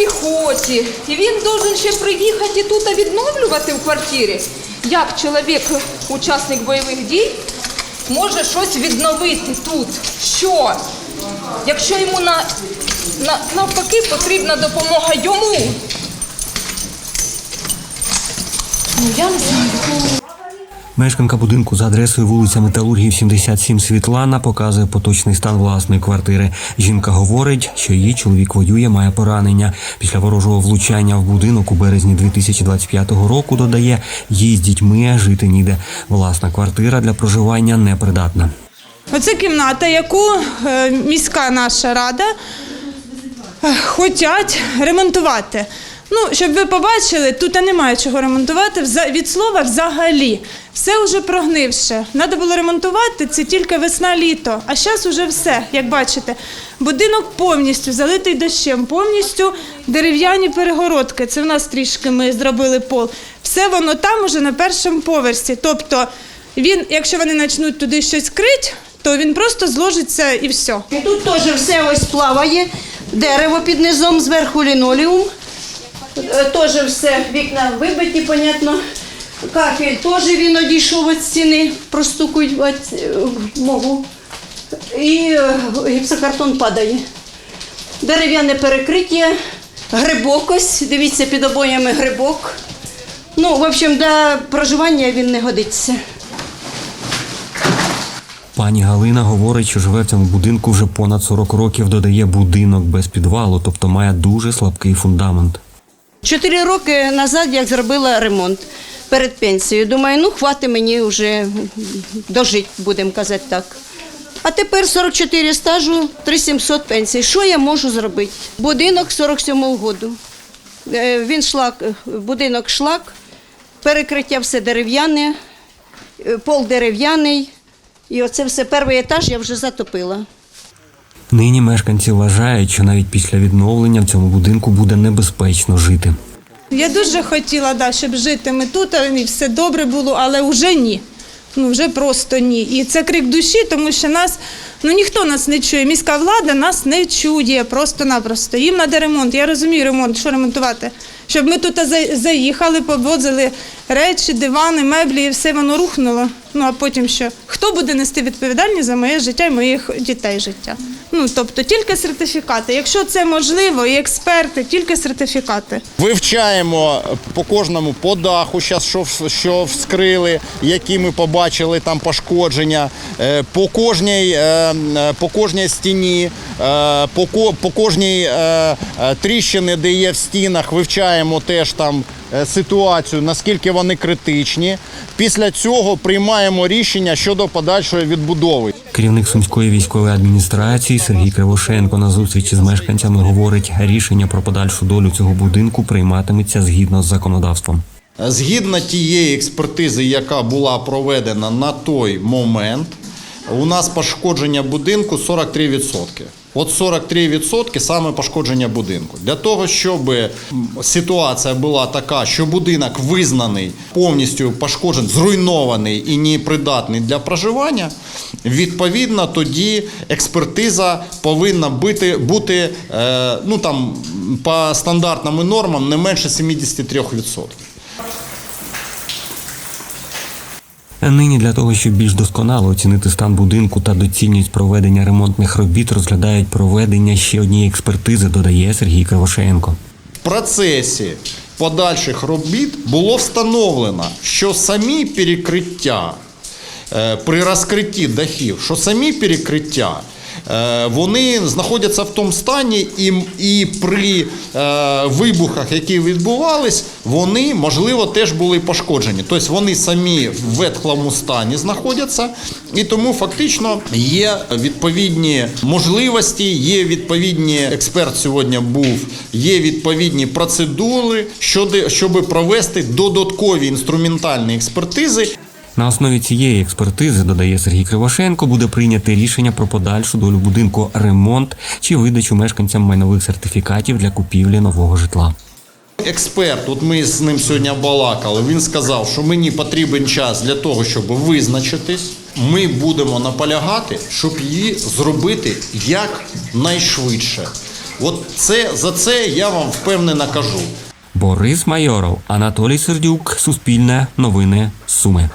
піхоті, і він должен ще приїхати тут відновлювати в квартирі. Як чоловік, учасник бойових дій, може щось відновити тут? Що? Якщо йому на, на, навпаки потрібна допомога йому. Ну, я не знаю. Мешканка будинку за адресою вулиця Металургів 77 Світлана показує поточний стан власної квартири. Жінка говорить, що її чоловік воює, має поранення. Після ворожого влучання в будинок у березні 2025 року додає, їй з дітьми жити ніде. Власна квартира для проживання непридатна. Оце кімната, яку е, міська наша рада е, хотять ремонтувати. Ну, щоб ви побачили, тут немає чого ремонтувати від слова взагалі. Все вже прогнивше. Треба було ремонтувати це тільки весна-літо. А зараз вже все, як бачите. Будинок повністю залитий дощем, повністю дерев'яні перегородки. Це в нас трішки ми зробили пол. Все воно там уже на першому поверсі. Тобто він, якщо вони почнуть туди щось крити, то він просто зложиться і все. Тут теж все ось плаває, дерево під низом, зверху лінолеум. Е, Теж все, вікна вибиті, понятно. Кафель теж він одійшов від стіни, простукувати е, можу. І е, гіпсокартон падає. Дерев'яне перекриття, грибок дивіться, під обоями грибок. Ну, в общем, для проживання він не годиться. Пані Галина говорить, що живе в цьому будинку вже понад 40 років, додає будинок без підвалу, тобто має дуже слабкий фундамент. Чотири роки назад, як зробила ремонт перед пенсією, думаю, ну хватить мені вже дожити, будемо казати так. А тепер 44 стажу, 3700 пенсій. Що я можу зробити? Будинок 47-го году. Е, Він шлак, будинок шлак, перекриття все дерев'яне, е, пол дерев'яний. І оце все перший етаж я вже затопила. Нині мешканці вважають, що навіть після відновлення в цьому будинку буде небезпечно жити. Я дуже хотіла, да, щоб жити ми тут, і все добре було, але вже ні. Ну вже просто ні. І це крик душі, тому що нас ну ніхто нас не чує. Міська влада нас не чує просто-напросто. Їм треба ремонт. Я розумію ремонт, що ремонтувати. Щоб ми тут заїхали, повозили речі, дивани, меблі, і все воно рухнуло. Ну а потім що? Хто буде нести відповідальність за моє життя і моїх дітей життя? Ну тобто тільки сертифікати. Якщо це можливо, і експерти, тільки сертифікати. Вивчаємо по кожному по даху, щас що, що вскрили, які ми побачили там пошкодження, е, по кожній, е, е, по кожній стіні, по, по кожній тріщини, де є в стінах, вивчаємо теж там ситуацію, наскільки вони критичні. Після цього приймаємо рішення щодо подальшої відбудови. Керівник сумської військової адміністрації Сергій Кривошенко на зустрічі з мешканцями говорить, рішення про подальшу долю цього будинку прийматиметься згідно з законодавством. Згідно тієї експертизи, яка була проведена на той момент, у нас пошкодження будинку 43%. От 43% саме пошкодження будинку. Для того, щоб ситуація була така, що будинок визнаний повністю пошкоджений, зруйнований і непридатний для проживання, відповідно тоді експертиза повинна бути, бути е, ну, там, по стандартним нормам не менше 73%. Нині для того, щоб більш досконало оцінити стан будинку та доцільність проведення ремонтних робіт, розглядають проведення ще однієї експертизи, додає Сергій Кривошенко. В процесі подальших робіт було встановлено, що самі перекриття е, при розкритті дахів, що самі перекриття. Е, Вони знаходяться в тому стані, і, і при е, вибухах, які відбувались, вони можливо теж були пошкоджені. Тобто вони самі в ветхлому стані знаходяться, і тому фактично є відповідні можливості, є відповідні експерт сьогодні був, є відповідні процедури, щодо, щоб провести додаткові інструментальні експертизи. На основі цієї експертизи, додає Сергій Кривошенко, буде прийняти рішення про подальшу долю будинку, ремонт чи видачу мешканцям майнових сертифікатів для купівлі нового житла. Експерт, от ми з ним сьогодні балакали. Він сказав, що мені потрібен час для того, щоб визначитись. Ми будемо наполягати, щоб її зробити якнайшвидше. От це за це я вам впевнено кажу. Борис Майоров, Анатолій Сердюк, Суспільне, Новини, Суми.